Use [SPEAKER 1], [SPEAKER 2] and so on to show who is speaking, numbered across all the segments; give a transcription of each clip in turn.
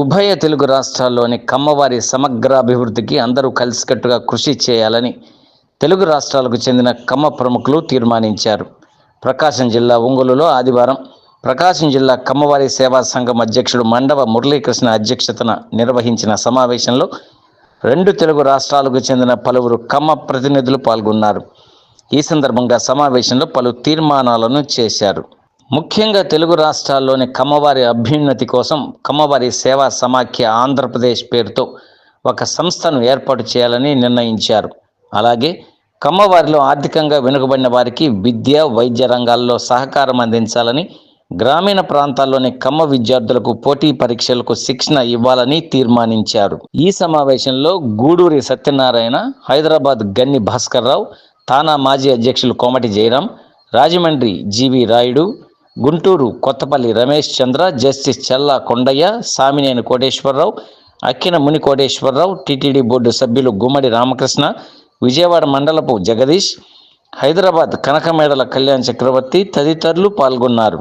[SPEAKER 1] ఉభయ తెలుగు రాష్ట్రాల్లోని కమ్మవారి సమగ్ర అభివృద్ధికి అందరూ కలిసికట్టుగా కృషి చేయాలని తెలుగు రాష్ట్రాలకు చెందిన కమ్మ ప్రముఖులు తీర్మానించారు. ప్రకాశం జిల్లా ఒంగోలులో ఆదివారం ప్రకాశం జిల్లా కమ్మవారి సేవా సంఘం అధ్యక్షుడు మండవ మురళీకృష్ణ అధ్యక్షతన నిర్వహించిన సమావేశంలో రెండు తెలుగు రాష్ట్రాలకు చెందిన పలువురు కమ్మ ప్రతినిధులు పాల్గొన్నారు. ఈ సందర్భంగా సమావేశంలో పలు తీర్మానాలను చేశారు. ముఖ్యంగా తెలుగు రాష్ట్రాల్లోని కమ్మవారి అభ్యున్నతి కోసం కమ్మవారి సేవా సమాఖ్య ఆంధ్రప్రదేశ్ పేరుతో ఒక సంస్థను ఏర్పాటు చేయాలని నిర్ణయించారు. అలాగే కమ్మవారిలో ఆర్థికంగా వెనుకబడిన వారికి విద్య వైద్య రంగాల్లో సహకారం అందించాలని గ్రామీణ ప్రాంతాల్లోని కమ్మ విద్యార్థులకు పోటీ పరీక్షలకు శిక్షణ ఇవ్వాలని తీర్మానించారు. ఈ సమావేశంలో గూడూరి సత్యనారాయణ హైదరాబాద్ గన్ని భాస్కర్ రావు తానా మాజీ అధ్యక్షులు Komati Jayaram Rajahmundry G V Rayudu Guntur Kothapalli Ramesh Chandra justice Challa Kondaiah Samineni Koteswararao Akkina Muni Koteswararao TTD board సభ్యులు గుమ్మడి రామకృష్ణ విజయవాడ మండలపు జగదీష్ హైదరాబాద్ కనకమేడల కళ్యాణ్ చక్రవర్తి తదితరులు పాల్గొన్నారు.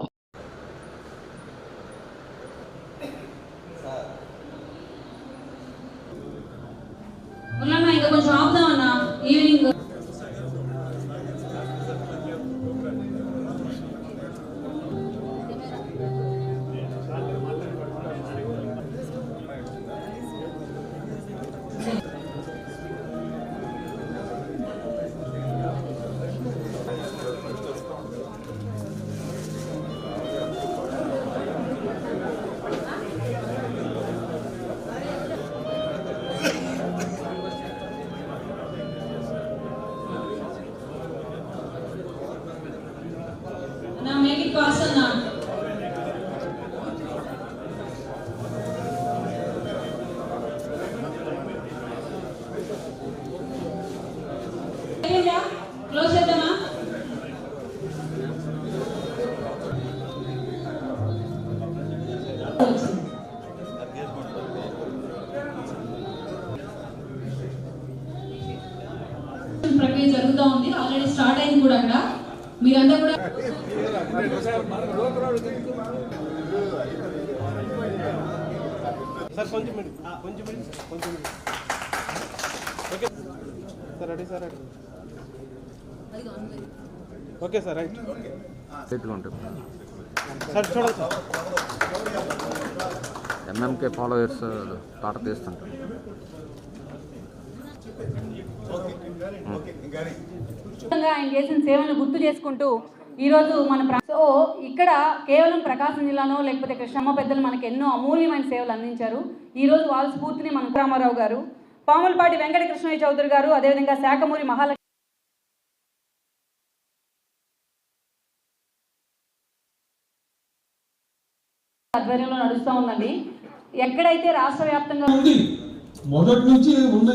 [SPEAKER 2] కొంచెం
[SPEAKER 3] okay sir ready sir ready okay sir right
[SPEAKER 4] చేతిలో ఉంటుంది
[SPEAKER 3] సార్ చూడండి సార్
[SPEAKER 4] ఎంఎంకే ఫాలోయర్స్ పాట తీస్తుంటారు
[SPEAKER 5] ఆయన చేసిన సేవలను గుర్తు చేసుకుంటూ ఈరోజు మన సో ఇక్కడ కేవలం ప్రకాశం జిల్లాలో లేకపోతే కృష్ణమ్మ పెద్దలు మనకు ఎన్నో అమూల్యమైన సేవలు అందించారు. ఈరోజు వాళ్ళ స్ఫూర్తిని మన రామారావు గారు పాములపాటి వెంకట కృష్ణయ్య చౌదరి గారు అదేవిధంగా శాఖమూరి మహాలక్ష్మి ఆధ్వర్యంలో నడుస్తూ ఉందండి. ఎక్కడైతే రాష్ట్ర వ్యాప్తంగా
[SPEAKER 6] మొదటి నుంచి ఉన్న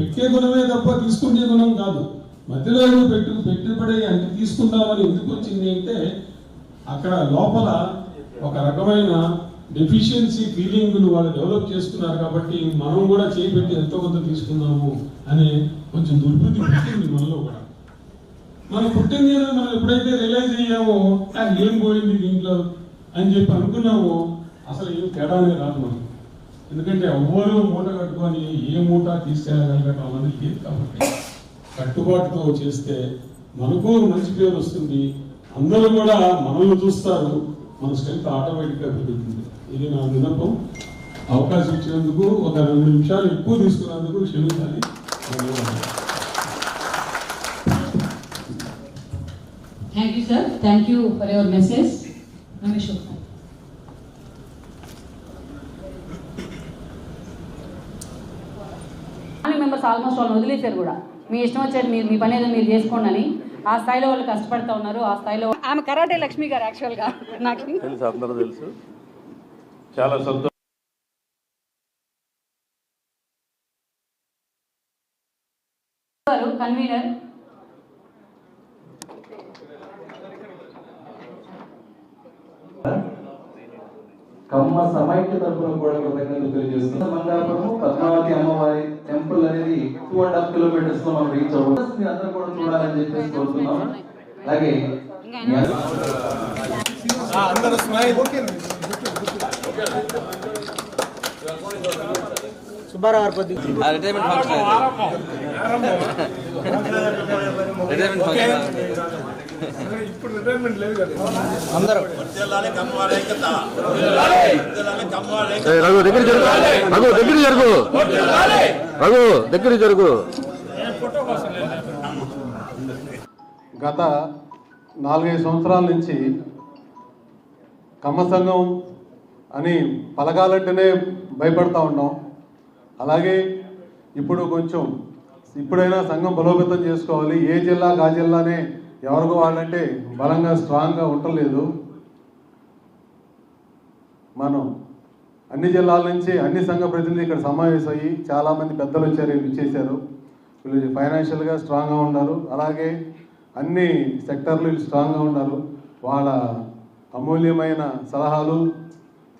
[SPEAKER 6] పెట్టే గుణమే తప్ప తీసుకునే గుణం కాదు. మధ్యలో పెట్టు పెట్టుబడి అంటే తీసుకుందామని ఎందుకు వచ్చింది అంటే అక్కడ లోపల ఒక రకమైన డెఫిషియన్సీ ఫీలింగ్ను వాళ్ళు డెవలప్ చేసుకున్నారు కాబట్టి మనం కూడా చేపెట్టి ఎంతో కొంత తీసుకుందాము అనే కొంచెం దుర్బుద్ధి పుట్టింది మనలో కూడా. మనం పుట్టింది మనం ఎప్పుడైతే రియలైజ్ అయ్యామో ఏం పోయింది దీంట్లో? అని చెప్పి అనుకున్నామో అసలు ఏం తేడానే రాదు మనం ఎందుకంటే ఎవ్వరూ మూట కట్టుకొని ఏ మూట తీసుకెళ్ళగలగటం అనేది లేదు కాబట్టి. కట్టుబాటుతో చేస్తే మనకు మంచి పేరు వస్తుంది. అందరూ కూడా మనల్ని చూస్తారు. మన స్ట్రెంత్ ఆటోమేటిక్గా పెరుగుతుంది. ఇది నా విన్నపం. అవకాశం ఇచ్చినందుకు ఒక రెండు నిమిషాలు ఎక్కువ తీసుకున్నందుకు క్షమించాలి. ధన్యవాదాలు
[SPEAKER 2] thank you sir thank you for your message Ramesh
[SPEAKER 5] members almost వాళ్ళని వదిలేశారు కూడా. మీ ఇష్టం వచ్చేది మీరు మీ పని ఏదో మీరు చేసుకోండి అని ఆ స్థాయిలో వాళ్ళు కష్టపడుతూ ఉన్నారు. ఆ స్థాయిలో ఆమె కరాటే లక్ష్మి గారు యాక్చువల్గా నాకు.
[SPEAKER 7] తెలుసు అందరూ తెలుసు. చాలా సంతోషం.
[SPEAKER 5] కన్వీనర్
[SPEAKER 8] కమ్మ సమైక్య తరపున కూడా కృతజ్ఞతలు తెలియజేస్తున్నాం. మంగాపురము పద్మావతి అమ్మవారి టెంపుల్ అనేది టూ అండ్ హాఫ్ కిలోమీటర్స్లో మనం రీచ్ అవ్వడం మీరు అందరూ కూడా చూడాలని చెప్పేసి కోరుతున్నాం. అలాగే మీ అందరూ-
[SPEAKER 3] అందరూ స్మైల్
[SPEAKER 4] ఏ, రఘు దగ్గర జరుగు. రఘు దగ్గర జరుగు. రఘు దగ్గర జరుగు.
[SPEAKER 9] గత నాలుగైదు సంవత్సరాల నుంచి కమ్మ సంఘం అని పలకాలంటేనే భయపడతా ఉన్నాం. అలాగే ఇప్పుడు కొంచెం ఇప్పుడైనా సంఘం బలోపేతం చేసుకోవాలి. ఏ జిల్లాకు ఆ జిల్లానే ఎవరికి వాళ్ళంటే బలంగా స్ట్రాంగ్గా ఉండలేదు. మనం అన్ని జిల్లాల నుంచి అన్ని సంఘ ప్రతినిధులు ఇక్కడ సమావేశమయ్యి చాలామంది పెద్దలు వచ్చారు ఇచ్చేశారు వీళ్ళు ఫైనాన్షియల్గా స్ట్రాంగ్గా ఉన్నారు. అలాగే అన్ని సెక్టర్లు వీళ్ళు స్ట్రాంగ్గా ఉన్నారు. వాళ్ళ అమూల్యమైన సలహాలు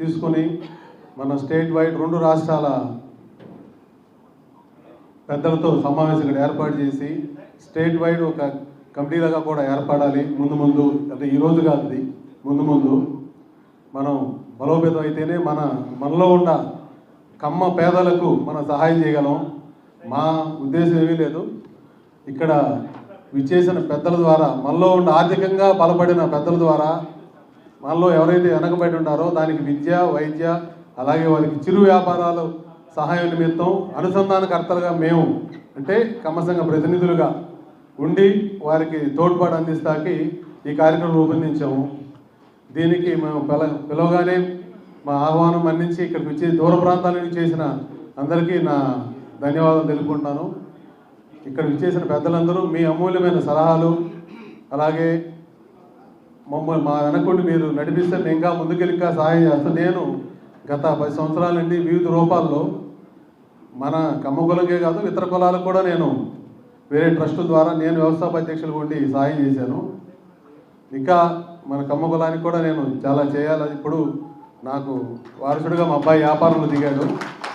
[SPEAKER 9] తీసుకొని మన స్టేట్ వైడ్ రెండు రాష్ట్రాల పెద్దలతో సమావేశం ఇక్కడ ఏర్పాటు చేసి స్టేట్ వైడ్ ఒక కమిటీలాగా కూడా ఏర్పడాలి. ముందు ముందు అంటే ఈరోజు కాదు ముందు ముందు మనం బలోపేతం అయితేనే మన మనలో ఉన్న కమ్మ పేదలకు మనం సహాయం చేయగలం. మా ఉద్దేశం ఏమీ లేదు. ఇక్కడ విచ్చేసిన పెద్దల ద్వారా మనలో ఉన్న ఆర్థికంగా బలపడిన పెద్దల ద్వారా మనలో ఎవరైతే వెనకబడి ఉన్నారో దానికి విద్య వైద్య అలాగే వారికి చిరు వ్యాపారాలు సహాయం నిమిత్తం అనుసంధానకర్తలుగా మేము అంటే కమ్మ సంఘ ప్రతినిధులుగా ఉండి వారికి తోడ్పాటు అందిస్తాకి ఈ కార్యక్రమం రూపొందించాము. దీనికి మేము పిల పిలవగానే మా ఆహ్వానం అందించి ఇక్కడికి వచ్చి దూర ప్రాంతాల నుంచి చేసిన అందరికీ నా ధన్యవాదాలు తెలుపుకుంటున్నాను ఇక్కడ విచ్చేసిన పెద్దలందరూ మీ అమూల్యమైన సలహాలు అలాగే మమ్మల్ని మా వెనకుండి మీరు నడిపిస్తే మేము ఇంకా ముందుకెళ్ళి ఇంకా సహాయం చేస్తాను నేను గత పది సంవత్సరాల నుండి వివిధ రూపాల్లో మన కమ్మ కాదు ఇతర కులాలకు కూడా నేను వేరే ట్రస్ట్ ద్వారా నేను వ్యవస్థాపధ్యక్షులు ఉండి సహాయం చేశాను. ఇంకా మన కమ్మ కులానికి కూడా నేను చాలా చేయాలని ఇప్పుడు నాకు వారసుడిగా మా అబ్బాయి వ్యాపారంలో దిగాడు.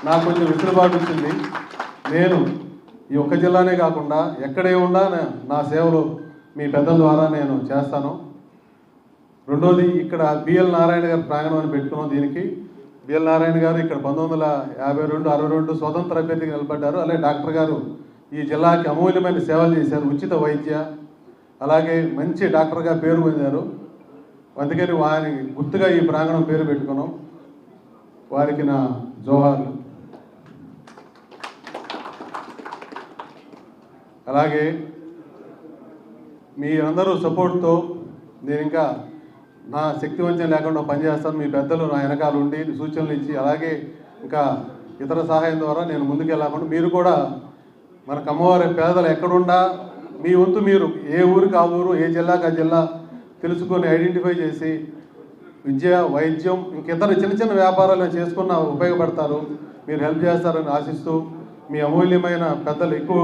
[SPEAKER 9] నాకు కొంచెం వెసులుబాటు వచ్చింది. నేను ఈ ఒక్క జిల్లానే కాకుండా ఎక్కడే ఉన్నా నా- సేవలు మీ పెద్దల ద్వారా నేను చేస్తాను. రెండోది ఇక్కడ బిఎల్ నారాయణ గారి ప్రాంగణం అని పెట్టుకున్నాం దీనికి. బిఎల్ నారాయణ గారు ఇక్కడ పంతొమ్మిది వందల యాభై రెండు అరవై రెండు స్వతంత్ర అభ్యర్థిగా నిలబడ్డారు. అలాగే డాక్టర్ గారు ఈ జిల్లాకి అమూల్యమైన సేవలు చేశారు. ఉచిత వైద్య అలాగే మంచి డాక్టర్గా పేరు పొందారు. అందుకని వారి గుర్తుగా ఈ ప్రాంగణం పేరు పెట్టుకున్నాం వారికి నా జోహార్లు. అలాగే మీ అందరూ సపోర్ట్తో నేను ఇంకా నా శక్తి వంచన లేకుండా పనిచేస్తాను. మీ పెద్దలు నా వెనకాల ఉండి సూచనలు ఇచ్చి అలాగే ఇంకా ఇతర సహాయం ద్వారా నేను ముందుకు వెళ్ళకుండా మీరు కూడా మన కమ్మవారి పేదలు ఎక్కడుండా మీ వంతు మీరు ఏ ఊరికి ఆ ఊరు ఏ జిల్లాకి ఆ జిల్లా తెలుసుకొని ఐడెంటిఫై చేసి విద్య వైద్యం ఇంకితర చిన్న చిన్న వ్యాపారాలు చేసుకున్న ఉపయోగపడతారు. మీరు హెల్ప్ చేస్తారని ఆశిస్తూ మీ అమూల్యమైన పెద్దలు ఎక్కువ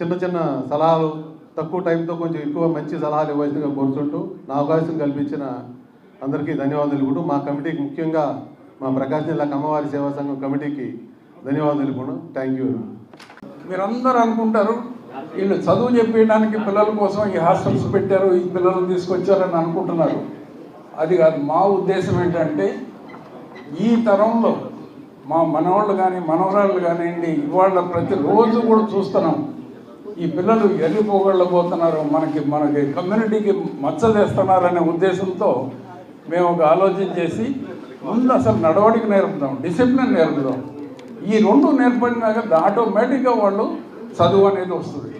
[SPEAKER 9] చిన్న చిన్న సలహాలు తక్కువ టైంతో కొంచెం ఎక్కువ మంచి సలహాలు ఇవ్వాల్సిందిగా కోరుతుంటూ నా అవకాశం కల్పించిన అందరికీ ధన్యవాదాలు తెలుపుకుంటూ మా కమిటీకి ముఖ్యంగా మా ప్రకాశం జిల్లా కమ్మవారి సేవా సంఘం కమిటీకి ధన్యవాదాలు తెలుపుకుంటూ. థ్యాంక్ యూ
[SPEAKER 10] మీరందరూ అనుకుంటారు వీళ్ళు చదువు చెప్పడానికి పిల్లల కోసం ఈ హాస్టల్స్ పెట్టారు ఈ పిల్లలు తీసుకొచ్చారని అనుకుంటున్నారు. అది కాదు మా ఉద్దేశం ఏంటంటే ఈ తరంలో మా మనవాళ్ళు కానీ మనవరాళ్ళు కానివ్వండి ఇవాళ ప్రతిరోజు కూడా చూస్తున్నాం ఈ పిల్లలు వెళ్ళిపోగళ్ళపోతున్నారు మనకి మనకి కమ్యూనిటీకి మచ్చదేస్తున్నారనే ఉద్దేశంతో మేము ఒక ఆలోచన చేసి ముందు అసలు నడవడిక నేర్పుదాం డిసిప్లిన్ నేర్పుదాం. ఈ రెండు నేర్పడినాక ఆటోమేటిక్గా వాళ్ళు చదువు అనేది వస్తుంది.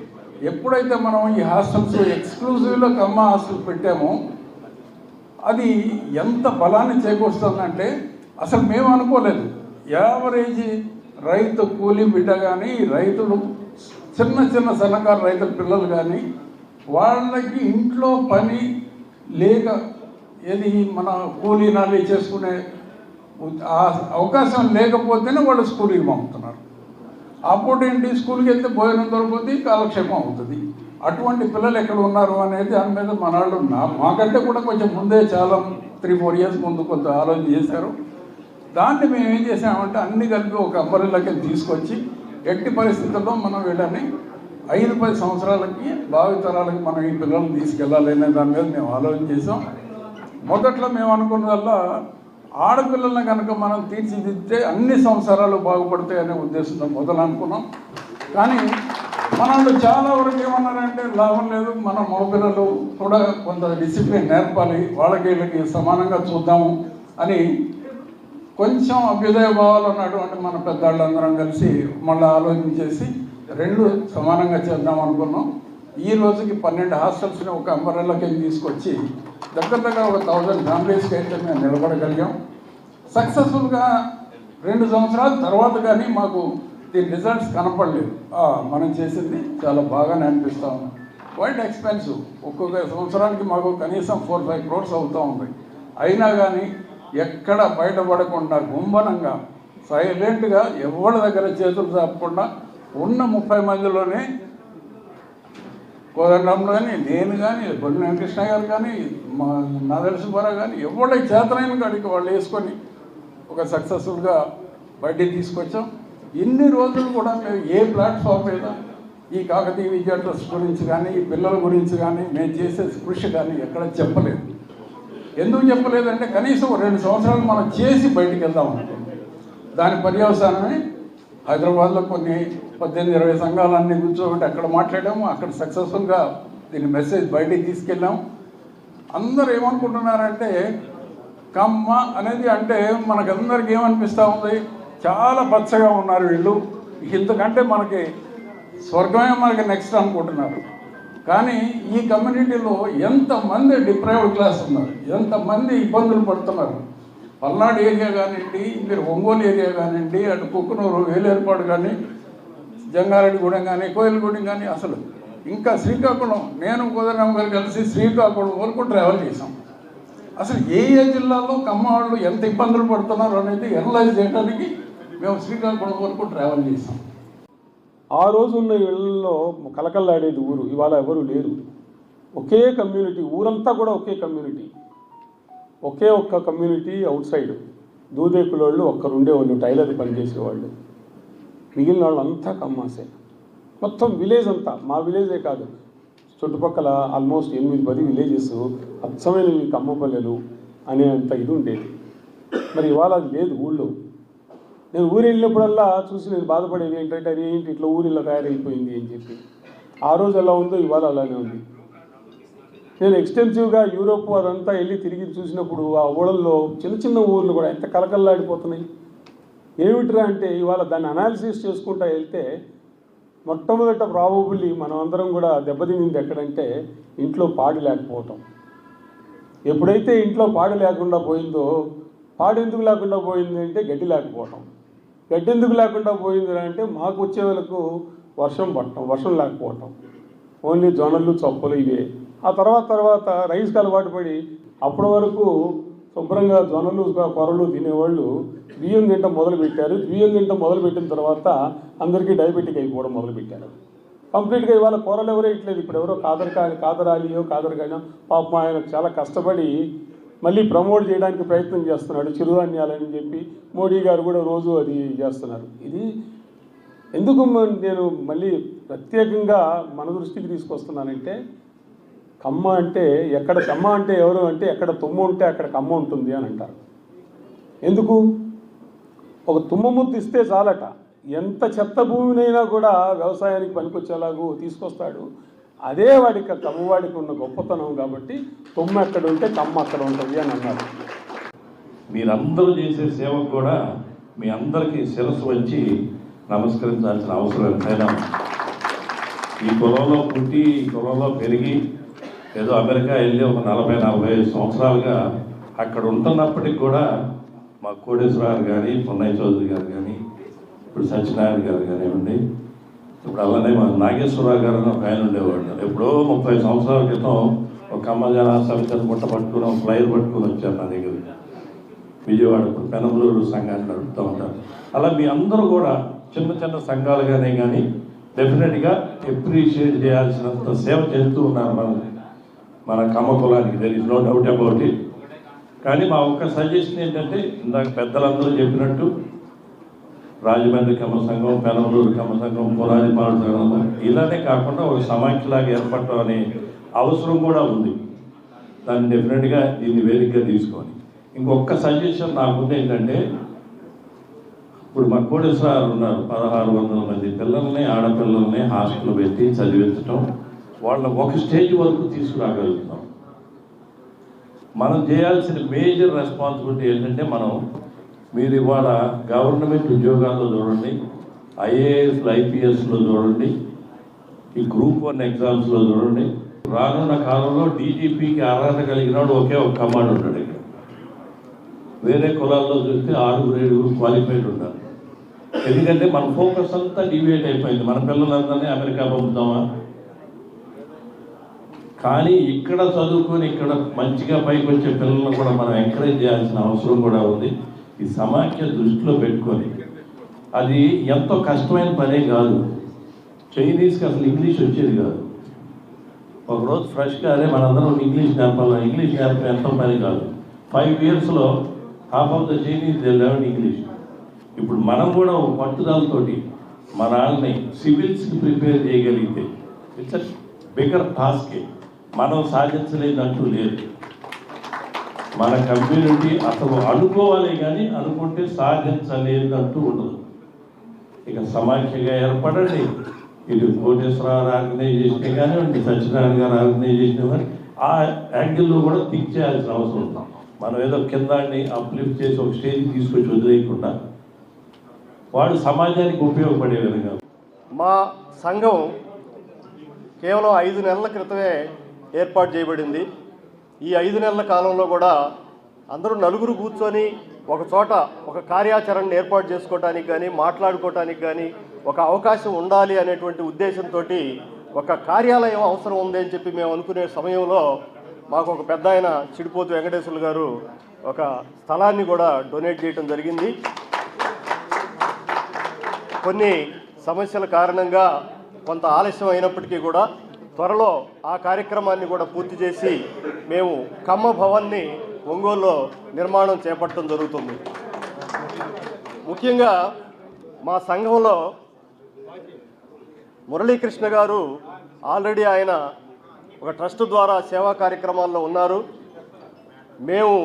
[SPEAKER 10] ఎప్పుడైతే మనం ఈ హాస్టల్స్ ఎక్స్క్లూజివ్లో కమ్మ హాస్టల్ పెట్టామో అది ఎంత బలాన్ని చేకూరుస్తుందంటే అసలు మేము అనుకోలేదు. యావరేజ్ రైతు కూలి బిడ్డ కానీ రైతులు చిన్న చిన్న సన్నకారు రైతుల పిల్లలు కానీ వాళ్ళకి ఇంట్లో పని లేక ఏది మన కూలీ నాలి చేసుకునే ఆ అవకాశం లేకపోతేనే వాళ్ళు స్కూల్కి పంపుతున్నారు. అప్పుడు ఏంటి? స్కూల్కి వెళ్తే భోజనం దొరుకుతుంది కాలక్షేపం అవుతుంది. అటువంటి పిల్లలు ఎక్కడ ఉన్నారు అనేది దాని మీద మన వాళ్ళు నా మాకంటే కూడా కొంచెం ముందే చాలా త్రీ ఫోర్ ఇయర్స్ ముందు కొంత ఆలోచన చేశారు. దాన్ని మేము ఏం చేసామంటే అన్ని కలిపి ఒక అంబరిలోకి తీసుకొచ్చి ఎట్టి పరిస్థితుల్లో మనం వీళ్ళని ఐదు పది సంవత్సరాలకి భావితరాలకి మనం ఈ పిల్లల్ని తీసుకెళ్ళాలి అనే దాని మీద మేము ఆలోచన చేసాం మొదట్లో మేము అనుకున్నదల్లా ఆడపిల్లల్ని కనుక మనం తీర్చిదిద్దితే అన్ని సంవత్సరాలు బాగుపడతాయి అనే ఉద్దేశంతో మొదలు అనుకున్నాం. కానీ మనల్ని చాలా వరకు ఏమన్నారంటే లాభం లేదు మన మగపిల్లలు కూడా కొంత డిసిప్లిన్ నేర్పాలి వాళ్ళకి వీళ్ళకి సమానంగా చూద్దాము అని కొంచెం అభ్యుదయ భావాలు ఉన్నటువంటి మన పెద్దవాళ్ళందరం కలిసి మళ్ళీ ఆలోచన చేసి రెండు సమానంగా చేద్దాం అనుకున్నాం. ఈ రోజుకి పన్నెండు హాస్టల్స్ని ఒక అంబరెల్లా కింద తీసుకొచ్చి దగ్గర దగ్గర ఒక థౌజండ్ ఫ్యామిలీస్కి అయితే మేము నిలబడగలిగాం. సక్సెస్ఫుల్గా రెండు సంవత్సరాల తర్వాత కానీ మాకు దీని రిజల్ట్స్ కనపడలేదు. మనం చేసింది చాలా బాగానే అనిపిస్తూ ఉంది. వైట్ ఎక్స్పెన్సివ్ ఒక్కొక్క సంవత్సరానికి మాకు కనీసం ఫోర్ ఫైవ్ క్రోర్స్ అవుతూ ఉంది. అయినా కానీ ఎక్కడ బయటపడకుండా గుంభనంగా సైలెంట్గా ఎవరి దగ్గర చేతులు తప్పకుండా ఉన్న ముప్పై మందిలోనే కోదండంలో కానీ నేను కానీ బండి వెంకృష్ణ గారు కానీ మా నాదల సుబ్బారావు కానీ ఎవరి చేతనైన కాడికి వాళ్ళు వేసుకొని ఒక సక్సెస్ఫుల్గా బయటికి తీసుకొచ్చాం. ఇన్ని రోజులు కూడా మేము ఏ ప్లాట్ఫామ్ మీద ఈ కాకతీయ విద్యా ట్రస్ట్ గురించి కానీ ఈ పిల్లల గురించి కానీ మేము చేసే కృషి కానీ ఎక్కడ చెప్పలేదు. ఎందుకు చెప్పలేదంటే కనీసం రెండు సంవత్సరాలు మనం చేసి బయటికి వెళ్దాం అనుకున్నాం దాని పర్యవసానమే హైదరాబాద్లో కొన్ని పద్దెనిమిది ఇరవై సంఘాలన్నీ కూర్చోబెట్టి అక్కడ మాట్లాడాము. అక్కడ సక్సెస్ఫుల్గా దీని మెసేజ్ బయటికి తీసుకెళ్ళాం అందరూ ఏమనుకుంటున్నారంటే కమ్మ అనేది అంటే మనకందరికి ఏమనిపిస్తూ ఉంది? చాలా పచ్చగా ఉన్నారు వీళ్ళు. ఇంతకంటే మనకి స్వర్గమే మనకి నెక్స్ట్ అనుకుంటున్నారు. కానీ ఈ కమ్యూనిటీలో ఎంతమంది డిప్రైవ్డ్ క్లాస్ ఉన్నారు? ఎంతమంది ఇబ్బందులు పడుతున్నారు? పల్నాడు ఏరియా కానివ్వండి మీరు ఒంగోలు ఏరియా కానివ్వండి అటు కుక్కునూరు వేలేర్పాడు కానీ జంగారెడ్డిగూడెం కానీ కోయిలగూడెం కానీ అసలు ఇంకా శ్రీకాకుళం నేను కోదరాం గారు కలిసి శ్రీకాకుళం వరకు ట్రావెల్ చేసాం అసలు ఏ ఏ జిల్లాలో కమ్మ వాళ్ళు ఎంత ఇబ్బందులు పడుతున్నారు అనేది ఎనలైజ్ చేయడానికి మేము శ్రీకాకుళం వరకు ట్రావెల్ చేసాం
[SPEAKER 6] ఆ రోజు ఉన్న ఇళ్ళలో కలకల్లాడేది ఊరు ఇవాళ ఎవరు లేరు. ఒకే కమ్యూనిటీ ఊరంతా కూడా ఒకే కమ్యూనిటీ ఒకే ఒక్క కమ్యూనిటీ అవుట్ సైడ్ దూదేకులోళ్ళు ఒక్కరు ఉండేవాళ్ళు టైలర్ పని చేసేవాళ్ళు మిగిలిన వాళ్ళు అంతా కమ్మాసే. మొత్తం విలేజ్ అంతా. మా విలేజే కాదు. చుట్టుపక్కల ఆల్మోస్ట్ ఎనిమిది పది విలేజెస్ అచ్చమైన ఈ కమ్మపల్లెలు అనేంత ఇది ఉండేది. మరి ఇవాళ అది లేదు ఊళ్ళో. నేను ఊరు వెళ్ళినప్పుడల్లా చూసి నేను బాధపడేది ఏంటంటే అది ఏంటి ఇట్లా ఊరు ఇలా తయారైపోయింది అని చెప్పి. ఆ రోజు ఎలా ఉందో ఇవాళ అలానే ఉంది. నేను ఎక్స్టెన్సివ్గా యూరోప్ అదంతా వెళ్ళి తిరిగి చూసినప్పుడు ఆ ఊళ్ళల్లో చిన్న చిన్న ఊర్లు కూడా ఎంత కలకల్లాడిపోతున్నాయి ఏమిట్రా అంటే ఇవాళ దాన్ని అనాలిసిస్ చేసుకుంటా వెళ్తే మొట్టమొదట ప్రాబబుల్లీ మనం అందరం కూడా దెబ్బతినింది ఎక్కడంటే ఇంట్లో పాడి లేకపోవటం. ఎప్పుడైతే ఇంట్లో పాడు లేకుండా పోయిందో పాడు ఎందుకు లేకుండా పోయింది అంటే గడ్డి లేకపోవటం. గడ్డి ఎందుకు లేకుండా పోయింది అంటే మాకు వచ్చే వాళ్ళకు వర్షం పట్టడం వర్షం లేకపోవటం. ఓన్లీ జొన్నలు చొప్పలు ఇవే. ఆ తర్వాత తర్వాత రైస్కి అలవాటు పడి అప్పటి వరకు శుభ్రంగా జొన్నలు కొరలు తినేవాళ్ళు. బియ్యం తింటం మొదలుపెట్టారు. బియ్యం తింటం మొదలుపెట్టిన తర్వాత అందరికీ డయాబెటిక్ అయిపోవడం మొదలుపెట్టారు. కంప్లీట్గా ఇవాళ కూరలు ఎవరో ఇట్లేదు ఇప్పుడు ఎవరో కాదర్ కానీ కాదరాలియో కాదరగానో పాపం ఆయన చాలా కష్టపడి మళ్ళీ ప్రమోట్ చేయడానికి ప్రయత్నం చేస్తున్నాడు. చిరుధాన్యాలని చెప్పి మోడీ గారు కూడా రోజు అది చేస్తున్నారు. ఇది ఎందుకు నేను మళ్ళీ ప్రత్యేకంగా మన దృష్టికి తీసుకొస్తున్నానంటే కమ్మ అంటే ఎక్కడ కమ్మ అంటే ఎవరు అంటే ఎక్కడ తుమ్ము ఉంటే అక్కడ కమ్మ ఉంటుంది అని అంటారు. ఎందుకు? ఒక తుమ్మ ముద్దు ఇస్తే చాలట. ఎంత చెత్త భూమినైనా కూడా వ్యవసాయానికి పనికొచ్చేలాగూ తీసుకొస్తాడు. అదే వాడికి కమ్మవాడికి ఉన్న గొప్పతనం కాబట్టి తుమ్మ ఎక్కడ ఉంటే కమ్మ అక్కడ ఉంటుంది అని అన్నారు.
[SPEAKER 7] మీరందరూ చేసే సేవకు కూడా మీ అందరికీ శిరస్సు వచ్చి నమస్కరించాల్సిన అవసరం ఎంతైనా ఈ కులంలో పుట్టి ఈ కులంలో పెరిగి ఏదో అమెరికా వెళ్ళి ఒక నలభై నలభై ఐదు సంవత్సరాలుగా అక్కడ ఉంటున్నప్పటికి కూడా మా కోటేశ్వరరావు కానీ పున్నయ్య చౌదరి గారు కానీ ఇప్పుడు సత్యనారాయణ గారు కానివ్వండి ఇప్పుడు అలానే మా నాగేశ్వరరావు గారు అని ఒక ఆయన ఉండేవాడు ఎప్పుడో ముప్పై సంవత్సరాల క్రితం ఒక అమ్మజన సమితిని బుట్ట పట్టుకుని ఒక ఫ్లైర్ పట్టుకుని వచ్చారు నా దగ్గర. విజయవాడ ఇప్పుడు పెనమలూరు సంఘాన్ని నడుపుతూ ఉంటారు. అలా మీ అందరూ కూడా చిన్న చిన్న సంఘాలుగానే కానీ డెఫినెట్గా ఎప్రిషియేట్ చేయాల్సినంత సేవ చేస్తూ ఉన్నారు మనల్ని. మన కమ్మ కులానికి. There is no doubt about it కానీ మా ఒక్క సజెషన్ ఏంటంటే ఇందాక పెద్దలందరూ చెప్పినట్టు రాజమండ్రి కమ్మ సంఘం పెనమలూరు కమ్మ సంఘం పురాణి సంఘం ఇలానే కాకుండా ఒక సమాఖ్యలాగా ఏర్పడటం అనే అవసరం కూడా ఉంది. దాన్ని డెఫినెట్గా దీన్ని వేదికగా తీసుకొని. ఇంకొక సజెషన్ నాకుంది ఏంటంటే ఇప్పుడు మా కోటేశ్వరారు ఉన్నారు. పదహారు వందల మంది పిల్లల్ని ఆడపిల్లల్ని హాస్టల్ పెట్టి చదివించడం వాళ్ళని ఒక స్టేజ్ వరకు తీసుకురాగలుగుతున్నాం మనం చేయాల్సిన మేజర్ రెస్పాన్సిబిలిటీ ఏంటంటే మనం మీరు ఇవాళ గవర్నమెంట్ ఉద్యోగాల్లో చూడండి ఐఏఎస్ ఐపీఎస్లో చూడండి ఈ గ్రూప్ వన్ ఎగ్జామ్స్లో చూడండి రానున్న కాలంలో డీజీపీకి అర్హత కలిగినాడు ఒకే ఒక కమాండ్ ఉంటాడు ఇక్కడ. వేరే కులాల్లో చూస్తే ఆరుగురు ఏడుగురు క్వాలిఫైడ్ ఉంటారు. ఎందుకంటే మన ఫోకస్ అంతా డివియేట్ అయిపోయింది. మన పిల్లలందరినీ అమెరికా పంపుతామా? కానీ ఇక్కడ చదువుకొని ఇక్కడ మంచిగా పైకి వచ్చే పిల్లలను కూడా మనం ఎంకరేజ్ చేయాల్సిన అవసరం కూడా ఉంది. ఈ సమాఖ్య దృష్టిలో పెట్టుకొని. అది ఎంతో కష్టమైన పనే కాదు. చైనీస్కి అసలు ఇంగ్లీష్ వచ్చేది కాదు. ఒకరోజు ఫ్రెష్గా అదే మనందరం ఇంగ్లీష్ నేర్పాలి? ఇంగ్లీష్ నేర్పడం ఎంతో పని కాదు. ఫైవ్ ఇయర్స్లో half of the Chinese they learn English ఇప్పుడు మనం కూడా ఒక పట్టుదలతోటి మన వాళ్ళని సివిల్స్కి ప్రిపేర్ చేయగలిగితే ఇట్స్ అ బిగర్ టాస్క్ మనం సాధించలేదంటూ లేదు. మన కమ్యూనిటీ అసలు అనుకోవాలి కానీ అనుకుంటే సాధించలేదంటూ ఉండదు. ఇక సమాఖ్యగా ఏర్పడండి. ఇది కోటేశ్వరరావు ఆర్గనైజేషన్ కానివ్వండి సత్యనారాయణ గారు ఆర్గనైజేషన్ కానీ ఆ యాంగిల్లో కూడా థింక్ చేయాల్సిన అవసరం ఉంటాం మనం ఏదో కిందాన్ని అప్లిఫ్ట్ చేసి ఒక స్టేజ్ తీసుకొచ్చి వదిలేయకుండా వాడు సమాజానికి ఉపయోగపడే విధంగా.
[SPEAKER 11] మా సంఘం కేవలం ఐదు నెలల క్రితమే ఏర్పాటు చేయబడింది. ఈ ఐదు నెలల కాలంలో కూడా అందరూ నలుగురు కూర్చొని ఒక చోట ఒక కార్యాచరణను ఏర్పాటు చేసుకోవటానికి కానీ మాట్లాడుకోవటానికి కానీ ఒక అవకాశం ఉండాలి అనేటువంటి ఉద్దేశంతో ఒక కార్యాలయం అవసరం ఉంది అని చెప్పి మేము అనుకునే సమయంలో మాకు ఒక పెద్ద ఆయన చిడిపోతు వెంకటేశ్వర్లు గారు ఒక స్థలాన్ని కూడా డొనేట్ చేయడం జరిగింది. కొన్ని సమస్యల కారణంగా కొంత ఆలస్యం అయినప్పటికీ కూడా త్వరలో ఆ కార్యక్రమాన్ని కూడా పూర్తి చేసి మేము కమ్మ భవన్ని ఒంగోలులో నిర్మాణం చేపట్టడం జరుగుతుంది. ముఖ్యంగా మా సంఘంలో మురళీకృష్ణ గారు ఆల్రెడీ ఆయన ఒక ట్రస్ట్ ద్వారా సేవా కార్యక్రమాల్లో ఉన్నారు. మేము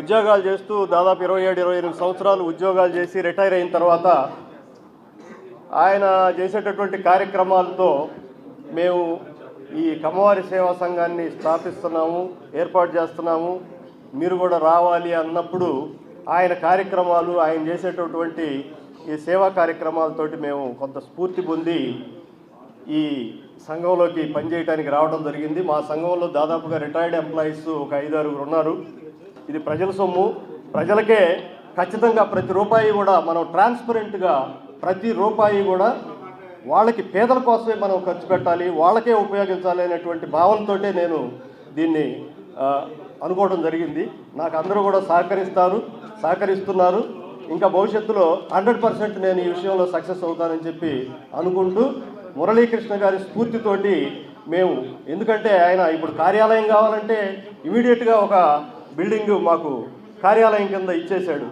[SPEAKER 11] ఉద్యోగాలు చేస్తూ దాదాపు ఇరవై ఏడు ఇరవై ఎనిమిది సంవత్సరాలు ఉద్యోగాలు చేసి రిటైర్ అయిన తర్వాత ఆయన చేసేటటువంటి కార్యక్రమాలతో మేము ఈ కమ్మవారి సేవా సంఘాన్ని స్థాపిస్తున్నాము ఏర్పాటు చేస్తున్నాము. మీరు కూడా రావాలి అన్నప్పుడు ఆయన కార్యక్రమాలు ఆయన చేసేటటువంటి ఈ సేవా కార్యక్రమాలతోటి మేము కొంత స్ఫూర్తి పొంది ఈ సంఘంలోకి పనిచేయడానికి రావడం జరిగింది. మా సంఘంలో దాదాపుగా రిటైర్డ్ ఎంప్లాయీస్ ఒక ఐదు ఆరుగురు ఉన్నారు. ఇది ప్రజల సొమ్ము. ప్రజలకే ఖచ్చితంగా ప్రతి రూపాయి కూడా మనం ట్రాన్స్పరెంట్గా ప్రతి రూపాయి కూడా వాళ్ళకి పేదల కోసమే మనం ఖర్చు పెట్టాలి వాళ్ళకే ఉపయోగించాలి అనేటువంటి భావనతోటే నేను దీన్ని అనుకోవడం జరిగింది. నాకు అందరూ కూడా సహకరిస్తారు సహకరిస్తున్నారు. ఇంకా భవిష్యత్తులో హండ్రెడ్ పర్సెంట్ నేను ఈ విషయంలో సక్సెస్ అవుతానని చెప్పి అనుకుంటూ మురళీకృష్ణ గారి స్ఫూర్తితోటి మేము ఎందుకంటే ఆయన ఇప్పుడు కార్యాలయం కావాలంటే ఇమీడియట్గా ఒక బిల్డింగ్ మాకు కార్యాలయం కింద ఇచ్చేశాడు.